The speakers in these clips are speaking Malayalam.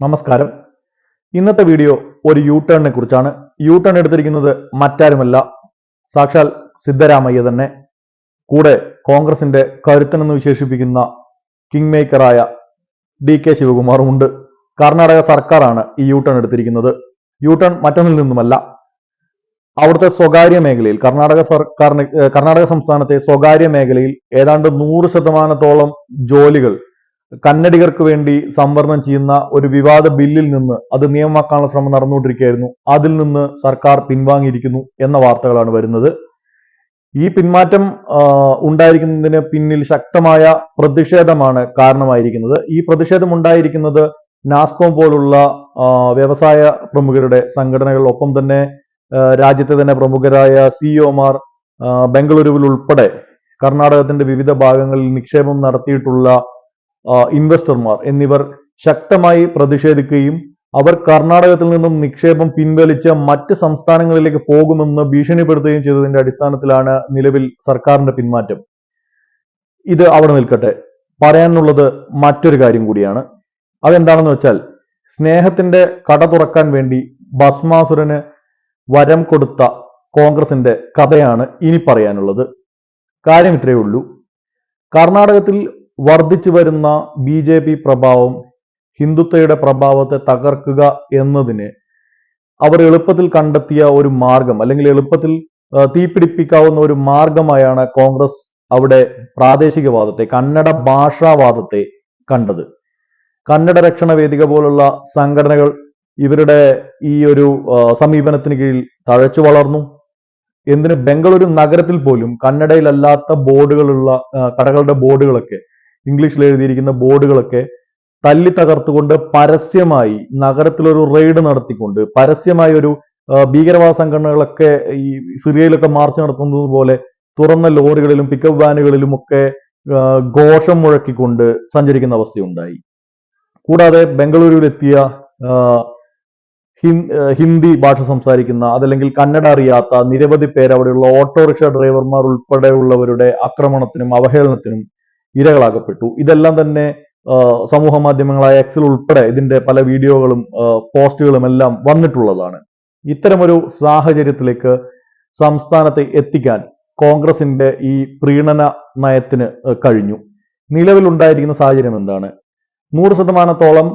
നമസ്കാരം. ഇന്നത്തെ വീഡിയോ ഒരു യു ടേണിനെ കുറിച്ചാണ്. യു ടേൺ എടുത്തിരിക്കുന്നത് മറ്റാരുമല്ല സാക്ഷാൽ സിദ്ധരാമയ്യ തന്നെ. കൂടെ കോൺഗ്രസിന്റെ കരുത്തനെന്ന് വിശേഷിപ്പിക്കുന്ന കിങ് മേക്കറായ ഡി കെ ശിവകുമാറും ഉണ്ട് കർണാടക സർക്കാരാണ് ഈ യു ടേൺ എടുത്തിരിക്കുന്നത്. യു ടേൺ മറ്റൊന്നിൽ നിന്നുമല്ല അവിടുത്തെ സ്വകാര്യ മേഖലയിൽ കർണാടക സർക്കാരിന് കർണാടക സംസ്ഥാനത്തെ സ്വകാര്യ മേഖലയിൽ ഏതാണ്ട് നൂറ് ശതമാനത്തോളം ജോലികൾ കന്നഡികർക്ക് വേണ്ടി സംവരണം ചെയ്യുന്ന ഒരു വിവാദ ബില്ലിൽ നിന്ന് അത് നിയമമാക്കാനുള്ള ശ്രമം നടന്നുകൊണ്ടിരിക്കുകയായിരുന്നു. അതിൽ നിന്ന് സർക്കാർ പിൻവാങ്ങിയിരിക്കുന്നു എന്ന വാർത്തകളാണ് വരുന്നത്. ഈ പിന്മാറ്റം ഉണ്ടായിരിക്കുന്നതിന് പിന്നിൽ ശക്തമായ പ്രതിഷേധമാണ് കാരണമായിരിക്കുന്നത്. ഈ പ്രതിഷേധം ഉണ്ടായിരിക്കുന്നത് നാസ്കോം പോലുള്ള വ്യവസായ പ്രമുഖരുടെ സംഘടനകൾ ഒപ്പം തന്നെ രാജ്യത്തെ തന്നെ പ്രമുഖരായ സിഇഒമാർ ബംഗളൂരുവിൽ ഉൾപ്പെടെ കർണാടകത്തിന്റെ വിവിധ ഭാഗങ്ങളിൽ നിക്ഷേപം നടത്തിയിട്ടുള്ള ഇൻവെസ്റ്റർമാർ എന്നിവർ ശക്തമായി പ്രതിഷേധിക്കുകയും അവർ കർണാടകത്തിൽ നിന്നും നിക്ഷേപം പിൻവലിച്ച് മറ്റ് സംസ്ഥാനങ്ങളിലേക്ക് പോകുമെന്ന് ഭീഷണിപ്പെടുത്തുകയും ചെയ്തതിന്റെ അടിസ്ഥാനത്തിലാണ് നിലവിൽ സർക്കാരിന്റെ പിന്മാറ്റം. ഇത് അവിടെ നിൽക്കട്ടെ. പറയാനുള്ളത് മറ്റൊരു കാര്യം കൂടിയാണ്. അതെന്താണെന്ന് വെച്ചാൽ സ്നേഹത്തിന്റെ കട തുറക്കാൻ വേണ്ടി ഭസ്മാസുരന് വരം കൊടുത്ത കോൺഗ്രസിന്റെ കഥയാണ് ഇനി പറയാനുള്ളത്. കാര്യം ഇത്രയേ ഉള്ളൂ. കർണാടകത്തിൽ വർദ്ധിച്ചു വരുന്ന ബി ജെ പി പ്രഭാവം ഹിന്ദുത്വയുടെ പ്രഭാവത്തെ തകർക്കുക എന്നതിന് അവർ എളുപ്പത്തിൽ കണ്ടെത്തിയ ഒരു മാർഗം അല്ലെങ്കിൽ എളുപ്പത്തിൽ തീപിടിപ്പിക്കാവുന്ന ഒരു മാർഗമായാണ് കോൺഗ്രസ് അവിടെ പ്രാദേശികവാദത്തെ കന്നഡ ഭാഷാവാദത്തെ കണ്ടത്. കന്നഡ രക്ഷണ വേദിക പോലുള്ള സംഘടനകൾ ഇവരുടെ ഈ ഒരു സമീപനത്തിന് കീഴിൽ തഴച്ചു വളർന്നു. എന്തിന്? ബംഗളൂരു നഗരത്തിൽ പോലും കന്നഡയിലല്ലാത്ത ബോർഡുകളുള്ള കടകളുടെ ബോർഡുകളൊക്കെ ഇംഗ്ലീഷിൽ എഴുതിയിരിക്കുന്ന ബോർഡുകളൊക്കെ തല്ലി തകർത്തുകൊണ്ട് പരസ്യമായി നഗരത്തിലൊരു റെയ്ഡ് നടത്തിക്കൊണ്ട് പരസ്യമായി ഒരു ഭീകരവാദ സംഘടനകളൊക്കെ ഈ സിറിയയിലൊക്കെ മാർച്ച് നടത്തുന്നത് പോലെ തുറന്ന ലോറികളിലും പിക്കപ്പ് വാനുകളിലും ഒക്കെ ഘോഷം മുഴക്കിക്കൊണ്ട് സഞ്ചരിക്കുന്ന അവസ്ഥയുണ്ടായി. കൂടാതെ ബംഗളൂരുവിലെത്തിയ ഹിന്ദി ഭാഷ സംസാരിക്കുന്ന അതല്ലെങ്കിൽ കന്നഡ അറിയാത്ത നിരവധി പേര് അവിടെയുള്ള ഓട്ടോറിക്ഷ ഡ്രൈവർമാർ ഉൾപ്പെടെയുള്ളവരുടെ ആക്രമണത്തിനും അവഹേളനത്തിനും ഇരകളാകപ്പെട്ടു ഇതെല്ലാം തന്നെ സമൂഹ മാധ്യമങ്ങളായ എക്സിൽ ഉൾപ്പെടെ ഇതിന്റെ പല വീഡിയോകളും പോസ്റ്റുകളും എല്ലാം വന്നിട്ടുള്ളതാണ്. ഇത്തരമൊരു സാഹചര്യത്തിലേക്ക് സംസ്ഥാനത്തെ എത്തിക്കാൻ കോൺഗ്രസിന്റെ ഈ പ്രീണന നയത്തിന് കഴിഞ്ഞു. നിലവിലുണ്ടായിരിക്കുന്ന സാഹചര്യം എന്താണ്? നൂറ് ശതമാനത്തോളം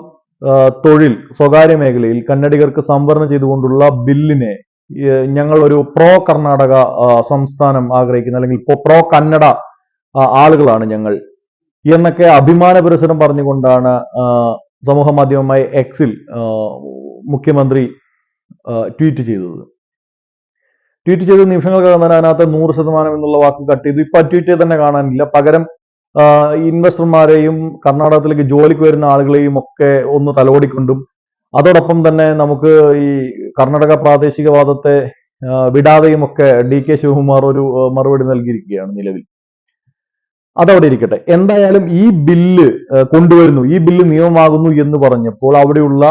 തൊഴിൽ സ്വകാര്യ മേഖലയിൽ കന്നഡികർക്ക് സംവരണം ചെയ്തുകൊണ്ടുള്ള ബില്ലിനെ ഞങ്ങൾ ഒരു പ്രോ കർണാടക സംസ്ഥാനം ആഗ്രഹിക്കുന്ന അല്ലെങ്കിൽ പ്രോ കന്നഡ ആളുകളാണ് ഞങ്ങൾ എന്നൊക്കെ അഭിമാന പുരസരം പറഞ്ഞുകൊണ്ടാണ് സമൂഹ മാധ്യമമായ എക്സിൽ മുഖ്യമന്ത്രി ട്വീറ്റ് ചെയ്തത്. ട്വീറ്റ് ചെയ്ത നിമിഷങ്ങൾക്കകം തന്നെ അതിനകത്ത് നൂറ് ശതമാനം എന്നുള്ള വാക്ക് കട്ട് ചെയ്തു. ഇപ്പൊ ട്വീറ്റ് തന്നെ കാണാനില്ല. പകരം ഇൻവെസ്റ്റർമാരെയും കർണാടകത്തിലേക്ക് ജോലിക്ക് വരുന്ന ആളുകളെയും ഒക്കെ ഒന്ന് തലോടിക്കൊണ്ടും അതോടൊപ്പം തന്നെ നമുക്ക് ഈ കർണാടക പ്രാദേശികവാദത്തെ വിടാതെയും ഒക്കെ ഡി കെ ശിവകുമാർ ഒരു മറുപടി നൽകിയിരിക്കുകയാണ് നിലവിൽ. അതവിടെ ഇരിക്കട്ടെ. എന്തായാലും ഈ ബില്ല് കൊണ്ടുവരുന്നു. ഈ ബില്ല് നിയമമാകുന്നു എന്ന് പറഞ്ഞപ്പോൾ അവിടെയുള്ള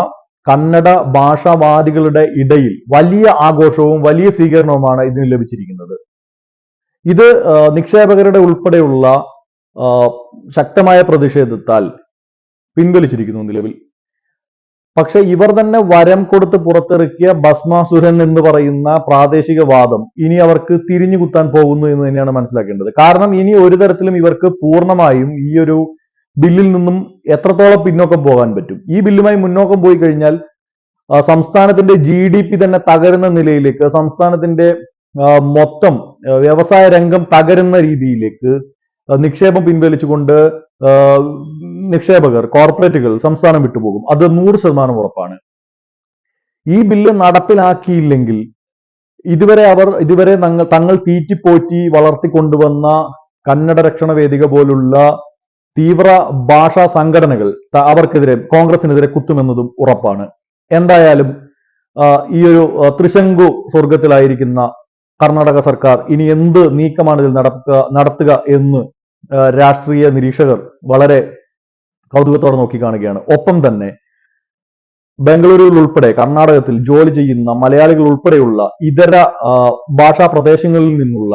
കന്നഡ ഭാഷാവാദികളുടെ ഇടയിൽ വലിയ ആഘോഷവും വലിയ സ്വീകരണവുമാണ് ഇതിന് ലഭിച്ചിരിക്കുന്നത്. ഇത് നിക്ഷേപകരുടെ ഉൾപ്പെടെയുള്ള ശക്തമായ പ്രതിഷേധത്താൽ പിൻവലിച്ചിരിക്കുന്നു നിലവിൽ. പക്ഷെ ഇവർ തന്നെ വരം കൊടുത്ത് പുറത്തിറക്കിയ ഭസ്മാസുരൻ എന്ന് പറയുന്ന പ്രാദേശിക വാദം ഇനി അവർക്ക് തിരിഞ്ഞു കുത്താൻ പോകുന്നു എന്ന് തന്നെയാണ് മനസ്സിലാക്കേണ്ടത്. കാരണം ഇനി ഒരു തരത്തിലും ഇവർക്ക് പൂർണമായും ഈ ഒരു ബില്ലിൽ നിന്നും എത്രത്തോളം പിന്നോക്കം പോകാൻ പറ്റും? ഈ ബില്ലുമായി മുന്നോക്കം പോയി കഴിഞ്ഞാൽ സംസ്ഥാനത്തിന്റെ ജി ഡി പി തന്നെ തകരുന്ന നിലയിലേക്ക് സംസ്ഥാനത്തിന്റെ മൊത്തം വ്യവസായ രംഗം തകരുന്ന രീതിയിലേക്ക് നിക്ഷേപം പിൻവലിച്ചുകൊണ്ട് നിക്ഷേപകർ കോർപ്പറേറ്റുകൾ സംസ്ഥാനം വിട്ടുപോകും. അത് നൂറ് ശതമാനം ഉറപ്പാണ്. ഈ ബില്ല് നടപ്പിലാക്കിയില്ലെങ്കിൽ ഇതുവരെ അവർ ഇതുവരെ തങ്ങൾ തങ്ങൾ തീറ്റിപ്പോറ്റി വളർത്തിക്കൊണ്ടുവന്ന കന്നഡ രക്ഷണ വേദിക പോലുള്ള തീവ്ര ഭാഷാ സംഘടനകൾ അവർക്കെതിരെ കോൺഗ്രസിനെതിരെ കുത്തുമെന്നതും ഉറപ്പാണ്. എന്തായാലും ഈ ഒരു ത്രിശങ്കു സ്വർഗത്തിലായിരിക്കുന്ന കർണാടക സർക്കാർ ഇനി എന്ത് നീക്കമാണ് ഇതിൽ നടത്തുക നടത്തുക എന്ന് രാഷ്ട്രീയ നിരീക്ഷകർ വളരെ കൗതുകത്തോടെ നോക്കിക്കാണുകയാണ് ഒപ്പം തന്നെ ബംഗളൂരുവിൽ ഉൾപ്പെടെ കർണാടകത്തിൽ ജോലി ചെയ്യുന്ന മലയാളികൾ ഉൾപ്പെടെയുള്ള ഇതര ഭാഷാ പ്രദേശങ്ങളിൽ നിന്നുള്ള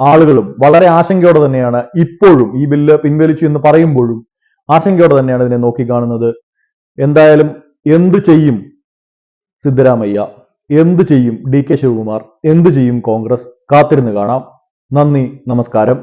ആളുകളും വളരെ ആശങ്കയോടെ തന്നെയാണ് ഇപ്പോഴും ഈ ബില്ല് പിൻവലിച്ചു എന്ന് പറയുമ്പോഴും ആശങ്കയോടെ തന്നെയാണ് ഇതിനെ നോക്കിക്കാണുന്നത് എന്തായാലും എന്തു ചെയ്യും സിദ്ധരാമയ്യ? എന്തു ചെയ്യും ഡി കെ ശിവകുമാർ? എന്തു ചെയ്യും കോൺഗ്രസ്? കാത്തിരുന്ന് കാണാം. നന്ദി നമസ്കാരം.